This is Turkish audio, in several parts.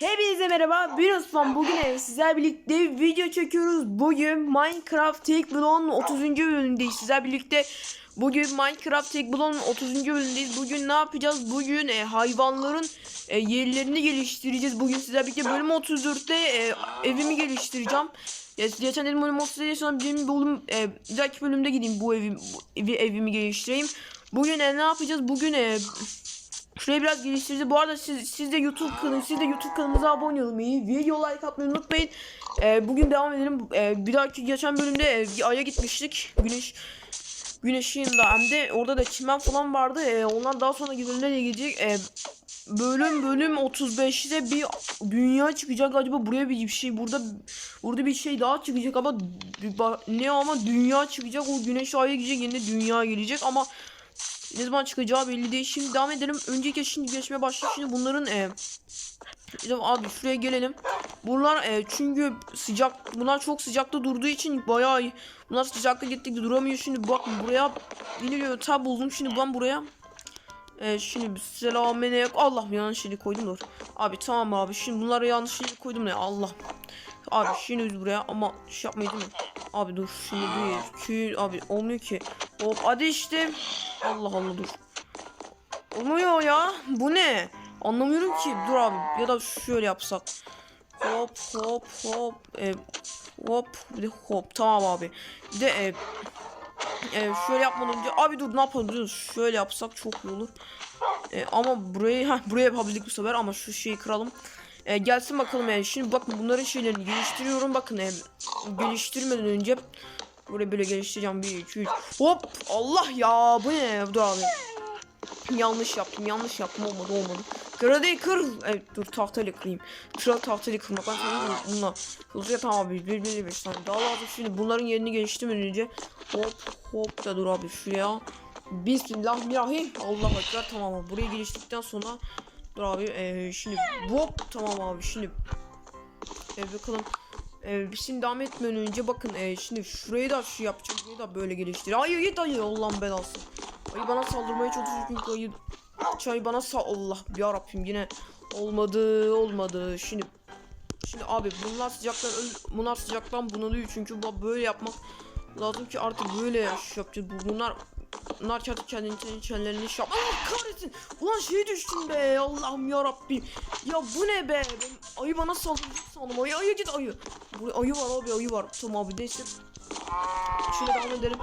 Hepinize merhaba. Ben Osman. Bugün e, sizlerle birlikte video çekiyoruz. Bugün Minecraft Tek Block'un 30. bölümündeyiz. Sizlerle birlikte bugün Minecraft Tek Block'un 30. bölümündeyiz. Bugün ne yapacağız? Bugün e, hayvanların e, yerlerini geliştireceğiz. Bugün sizlerle birlikte bölüm 34'te e, evimi geliştireceğim. Ya, geçen dedim bölüm 34'te sonra bir bölüm e, bir dahaki bölümde gideyim bu evim bu evi, evimi geliştireyim. Bugün e, ne yapacağız? Bugün e, Şurayı biraz geliştirdi. Bu arada siz, siz de YouTube kanalı, siz de YouTube kanalımıza abone olmayı, video like atmayı unutmayın. Ee, bugün devam edelim. Ee, bir dahaki geçen bölümde e, aya gitmiştik. Güneş güneşin de hem de orada da çimen falan vardı. Ee, onlar daha sonra bölümde de gelecek. Ee, bölüm bölüm 35'te bir dünya çıkacak acaba buraya bir şey burada burada bir şey daha çıkacak ama ne ama dünya çıkacak o güneş aya gidecek yine dünya gelecek ama ne zaman çıkacağı belli değil. Şimdi devam edelim. Önceki şimdi geçmeye başladı. Şimdi bunların e, abi şuraya gelelim. Bunlar e, çünkü sıcak bunlar çok sıcakta durduğu için bayağı iyi. Bunlar sıcakta gittik duramıyor. Şimdi bak buraya bir yöntem buldum. Şimdi ben buraya e, şimdi selamünaleyküm. Allah yanlış yeri koydum dur. Abi tamam abi. Şimdi bunları yanlış yere koydum ne? Allah. Abi şimdi buraya ama şey yapmayı değil mi? Abi dur şimdi bir iki abi olmuyor ki. Hop hadi işte. Allah Allah dur. Olmuyor ya. Bu ne? Anlamıyorum ki. Dur abi ya da şöyle yapsak. Hop hop hop. E, hop bir de hop. Tamam abi. Bir de e, e, şöyle yapmadan önce abi dur ne yapalım dur şöyle yapsak çok iyi olur. E, ama burayı ha buraya yapabildik bu sefer ama şu şeyi kıralım. E, gelsin bakalım yani. Şimdi bakın bunların şeylerini geliştiriyorum. Bakın e, geliştirmeden önce buraya böyle geliştireceğim. 1 2 3. Hop! Allah ya bu ne? Dur abi. Yanlış yaptım. Yanlış yaptım. Olmadı olmadı. Gradayı kır. Evet dur tahtayla kırayım. Kral tahtayla kırmak. Ben sana bununla. Hızlıca tamam abi. Bir bir beş tane daha lazım. Şimdi bunların yerini geliştirmeden önce. Hop hop da dur abi şuraya. Bismillahirrahmanirrahim. Allah ekber tamam abi. Burayı geliştirdikten sonra Dur abi ee, şimdi hop tamam abi şimdi e, bakalım e, şimdi devam etmeden önce bakın e, şimdi şurayı da şu yapacağım burayı da böyle geliştir ayı git ayı Allah'ın belası ayı bana saldırmaya çalışıyor çünkü ayı çay bana sa Allah ya Rabbim yine olmadı olmadı şimdi şimdi abi bunlar sıcaktan bunlar sıcaktan bunalıyor çünkü böyle yapmak lazım ki artık böyle yapacağız bunlar Bunlar kendi kendini kendilerini şap. Allah kahretsin. Ulan şey düştüm be. Allah'ım ya Rabbim. Ya bu ne be? Ben ayı bana saldıracak sandım. Ayı ayı git ayı. Burada ayı var abi ayı var. Tamam abi neyse. Şöyle devam edelim.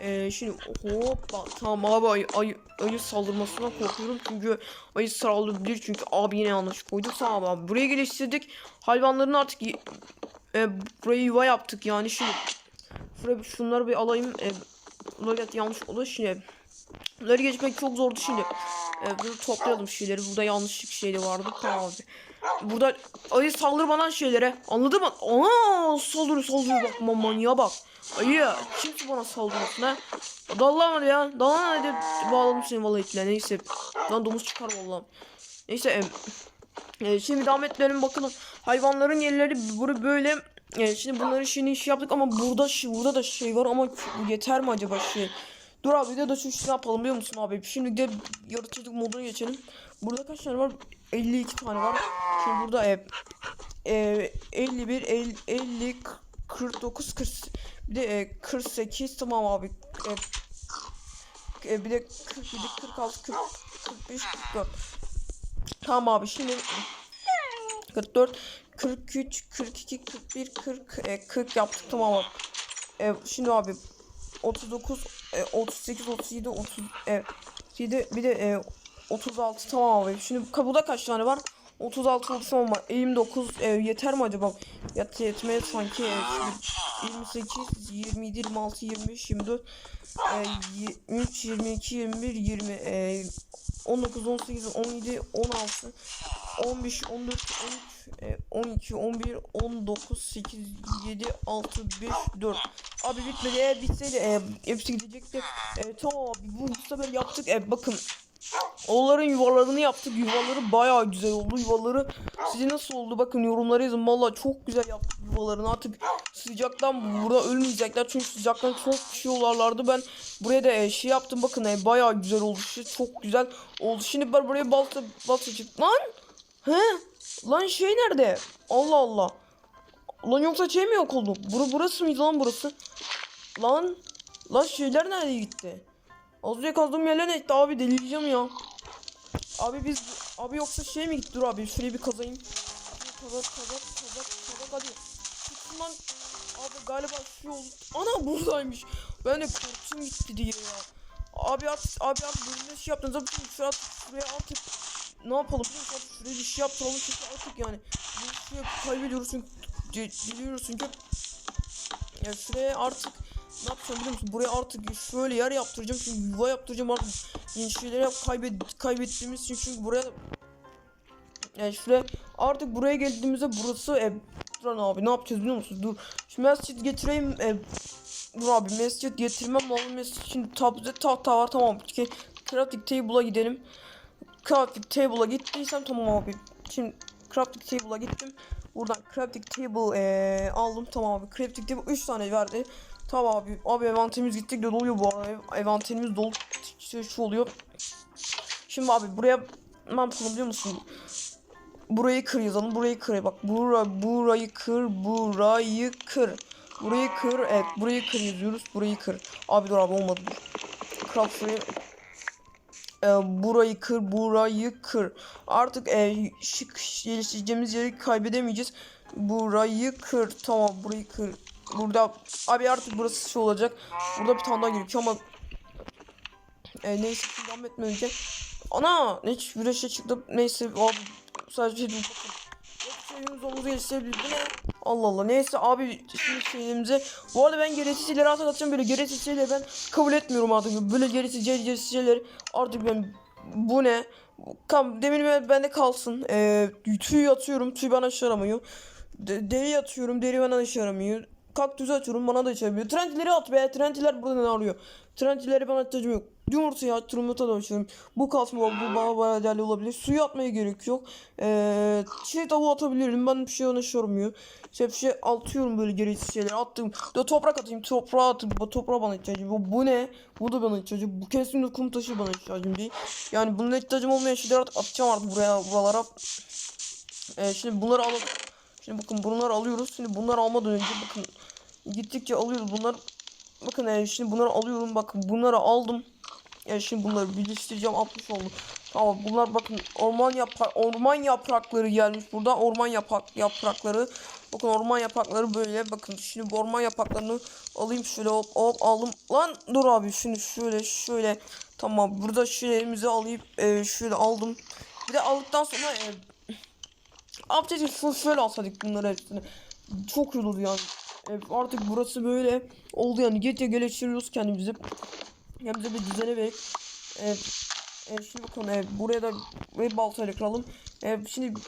Ee, şimdi hoppa tamam abi ayı, ayı, ayı saldırmasına korkuyorum çünkü ayı saldırabilir çünkü abi yine yanlış koyduk tamam abi buraya geliştirdik hayvanların artık e, burayı yuva yaptık yani şimdi şuraya şunları bir alayım e, Bunlar yanlış oldu şimdi. Bunları geçmek çok zordu şimdi. Ee, burada toplayalım şeyleri. Burada yanlışlık şeyleri vardı. Tamam abi. Burada ayı saldır bana şeylere. Anladın mı? Aa saldırı saldırı bak manyağa bak. Ayı kimse bana saldırmasın ha. Dallamadı ya. Dallamadı. Bağladım seni vallahi itle. Neyse. Lan domuz çıkar vallahi. Neyse. E, e, şimdi devam edelim bakalım. Hayvanların yerleri burada böyle Evet şimdi bunların işini iş yaptık ama burada burada da şey var ama yeter mi acaba şey? Dur abi de da şu işi yapalım biliyor musun abi? Şimdi de yaratıcılık moduna geçelim. Burada kaç tane var? 52 tane var. Şimdi burada e, e, 51, 50, 50 49, 40 bir de e, 48 tamam abi. E, e, bir de 40, bir de 46, 40, 45, 44. Tamam abi şimdi 44 43 42 41 40 e, 40 yaptık tamam abi. E, şimdi abi 39 e, 38 37 30 e, bir de bir de e, 36 tamam abi. Şimdi kabuda kaç tane var? 36 oldu tamam ama 29 e, yeter mi acaba? Yat yetmeye sanki e, şimdi 28 27 26 25 24 e, 23 22 21 20 e, 19 18 17 16 15 14 13 12 11 19 8 7 6 5 4 Abi bitmedi eğer bitseydi e, hepsi gidecekti e, Tamam abi bu sefer yaptık e, bakın Onların yuvalarını yaptık. Yuvaları bayağı güzel oldu. Yuvaları size nasıl oldu? Bakın yorumlara yazın. Valla çok güzel yaptık yuvalarını. Artık sıcaktan burada ölmeyecekler. Çünkü sıcaktan çok pişiyorlardı. Ben buraya da e, şey yaptım. Bakın e, bayağı güzel oldu. İşte çok güzel oldu. Şimdi ben buraya balta balta çık. Lan! He? Lan şey nerede? Allah Allah. Lan yoksa şey mi yok oldu? Bur burası mıydı lan burası? Lan. Lan şeyler nereye gitti? Az önce kazdığım yerler ne gitti abi delireceğim ya. Abi biz abi yoksa şey mi gitti dur abi şurayı bir kazayım. Kazak kazak kazak kazak hadi. Tutun lan. Abi galiba şu oldu. Ana buradaymış. Ben de korktum gitti diye ya. Abi at abi abi bölümde şey yaptınız abi şu at şuraya artık ne yapalım Şuraya bir şey yaptıralım çünkü artık yani bu şey kaybediyoruz çünkü biliyoruz çünkü ya şuraya artık ne yapacağım biliyor musun? Buraya artık şöyle yer yaptıracağım çünkü yuva yaptıracağım artık yeni şeyleri yap kaybet kaybettiğimiz için çünkü buraya yani şuraya artık buraya geldiğimizde burası ev. Dur lan abi ne yapacağız biliyor musunuz? Dur. Şu mescid getireyim. E, dur abi mescid getirmem lazım. Mescid için tablet tahta var tamam. Çünkü crafting table'a gidelim. Crafting table'a gittiysem tamam abi. Şimdi crafting table'a gittim. Buradan crafting table e, aldım tamam abi. Crafting table 3 tane verdi. Tamam abi. Abi envanterimiz gittikçe doluyor bu arada. Ev- Envanterimiz dolu işte şu oluyor. Şimdi abi buraya ne yapalım biliyor musun? Burayı kır yazalım. Burayı kır. Bak bura, burayı kır. Burayı kır. Burayı kır. Evet burayı kır yazıyoruz. Burayı kır. Abi dur abi olmadı. Craft Ee, burayı kır. Burayı kır. Artık e, şık geliştireceğimiz yeri kaybedemeyeceğiz. Burayı kır. Tamam burayı kır. Burada abi artık burası şey olacak. Burada bir tane daha gerekiyor ama e, neyse devam etmeden önce Ana bir şey çıktı. Neyse abi sadece bir bakın. Yok şeyimiz omuz geliştirebildi ne? Allah Allah. Neyse abi şimdi şeyimize Bu arada ben gereksiz şeyleri artık atacağım. Böyle gereksiz şeyleri ben kabul etmiyorum artık. Böyle gereksiz gereksiz şeyleri artık ben bu ne? Kam demin ben- bende kalsın. Ee, tüy atıyorum. Tüy bana işe yaramıyor. De- deri atıyorum. Deri bana işe yaramıyor. Kaktüsü atıyorum. Bana da işe yaramıyor. Trentileri at be. Trentiler burada ne arıyor? Trentileri bana ihtiyacım yok Yumurtayı at, yumurta da açıyorum. Bu kalsın bu, bana bayağı değerli olabilir. Suyu atmaya gerek yok. Ee, şey tavuğu atabilirim. Ben bir şey sormuyor. İşte bir şey atıyorum böyle gereksiz şeyler. Attım. Da toprak atayım. Toprağa atayım. Bu toprağa bana ihtiyacım. Bu, bu ne? Bu da bana ihtiyacım. Bu kesinlikle kum taşı bana ihtiyacım değil. Yani bunun ihtiyacım olmayan şeyleri at- atacağım artık buraya buralara. Ee, şimdi bunları alalım. Şimdi bakın bunları alıyoruz. Şimdi bunları almadan önce bakın gittikçe alıyoruz bunlar. Bakın e, şimdi bunları alıyorum. Bakın bunları aldım. Yani şimdi bunları birleştireceğim 60 oldu. Tamam bunlar bakın orman yaprak orman yaprakları gelmiş burada orman yapak yaprakları. Bakın orman yaprakları böyle bakın şimdi bu orman yapraklarını alayım şöyle hop hop aldım. Lan dur abi şunu şöyle şöyle tamam burada şeylerimizi alayım e, şöyle aldım. Bir de aldıktan sonra e, şu şöyle alsaydık bunları hepsini. Çok iyi olurdu yani. E, artık burası böyle oldu yani. Gece geliştiriyoruz kendimizi. Kendimize bir düzene verip. E, e, şimdi bakalım e, buraya da burayı baltayla kıralım. E, şimdi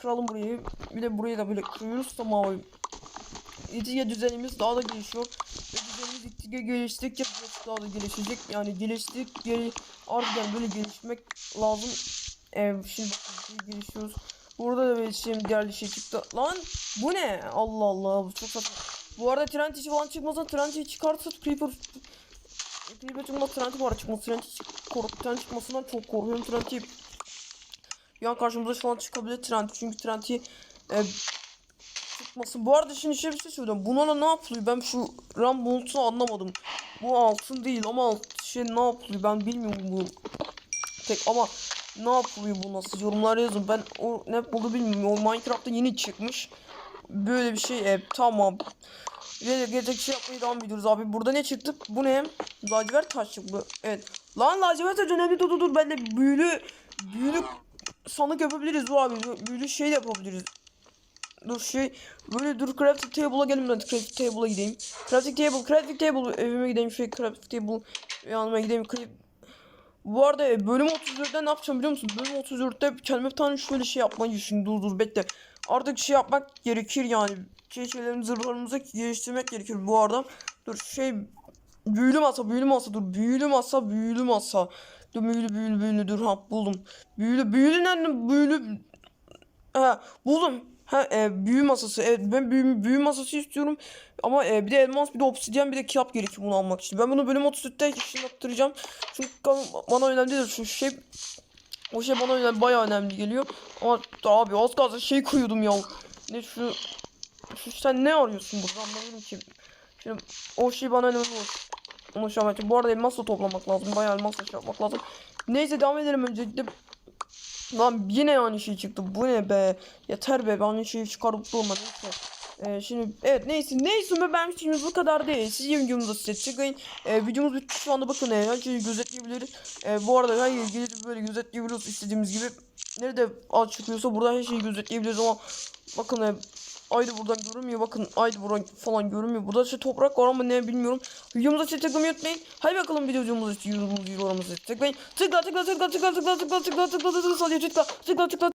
kıralım burayı. Bir de burayı da böyle kırıyoruz. Tamam. Gittikçe düzenimiz daha da gelişiyor. Ve düzenimiz gittikçe geliştikçe daha da gelişecek. Yani geliştik geri yani böyle gelişmek lazım. E, şimdi bakın gelişiyoruz. Burada da bir şey diğer şey çıktı. Lan bu ne? Allah Allah bu çok saçma. Bu arada Trent falan çıkmasa Trent'i çıkarsa Creeper Çıkmasa Trent'i var çıkması Trent'i çık çıkmasından çok korkuyorum Trent'i Yan karşımıza falan çıkabilir Trent çünkü Trent'i e, çıkması. Bu arada şimdi şey bir şey söyleyeyim. Buna ne yapılıyor? Ben şu RAM bulutunu anlamadım. Bu altın değil ama şey ne yapılıyor? Ben bilmiyorum bu. Tek ama ne yapılıyor bu nasıl yorumlara yazın ben o ne bunu bilmiyorum o Minecraft'ta yeni çıkmış böyle bir şey e, tamam gelecek şey yapmaya devam ediyoruz abi burada ne çıktı bu ne lacivert taş çıktı evet lan lacivert taş önemli dur dur dur ben de büyülü büyülü sanık yapabiliriz bu abi büyülü şey yapabiliriz Dur şey böyle dur crafting table'a gelin ben crafting table'a gideyim. Crafting table, crafting table evime gideyim şey crafting table yanıma gideyim. Bu arada bölüm 34'te ne yapacağım biliyor musun? Bölüm 34'te kendime bir tane şöyle şey yapmayı düşündüm. Dur dur bekle. Artık şey yapmak gerekir yani. Şey şeylerin zırhlarımızı geliştirmek gerekir bu arada. Dur şey büyülü masa büyülü masa dur büyülü masa büyülü masa. Dur büyülü büyülü büyülü dur ha buldum. Büyülü büyülü nerede büyülü Ha buldum. Ha e, büyü masası. Evet ben büyü, büyü masası istiyorum. Ama e, bir de elmas bir de obsidyen bir de kitap gerekiyor bunu almak için. Ben bunu bölüm 34'te işlem yaptıracağım. Çünkü bana önemli değil. Şu şey O şey bana öyle bayağı önemli geliyor. Ama abi az kalsın şey koyuyordum ya. Ne şu, şu sen ne arıyorsun burada anlamadım ki. Şimdi o şey bana önemli olur. Şu an bu arada elmas da toplamak lazım. Bayağı elmas da şey yapmak lazım. Neyse devam edelim öncelikle. Lan yine aynı şey çıktı. Bu ne be? Yeter be. Ben aynı şeyi çıkarıp durma neyse. Ee, şimdi evet neyse neyse be ben şimdi bu kadar değil. Siz videomuza size çıkayım. Ee, videomuz bitti şu anda bakın e, her şeyi gözetleyebiliriz. Ee, bu arada her yeri gelip böyle gözetleyebiliyoruz istediğimiz gibi. Nerede alt çıkıyorsa burada her şeyi gözetleyebiliriz ama bakın e, Aydı buradan görünmüyor. Bakın aydı buradan falan görünmüyor. Burada işte toprak var ama ne bilmiyorum. Videomuza işte tıklamayı unutmayın. Hadi bakalım videomuza işte yorumumuzu yorumumuzu tıklayın. Tıkla tıkla tıkla tıkla tıkla tıkla tıkla tıkla tıkla tıkla tıkla tıkla tıkla tıkla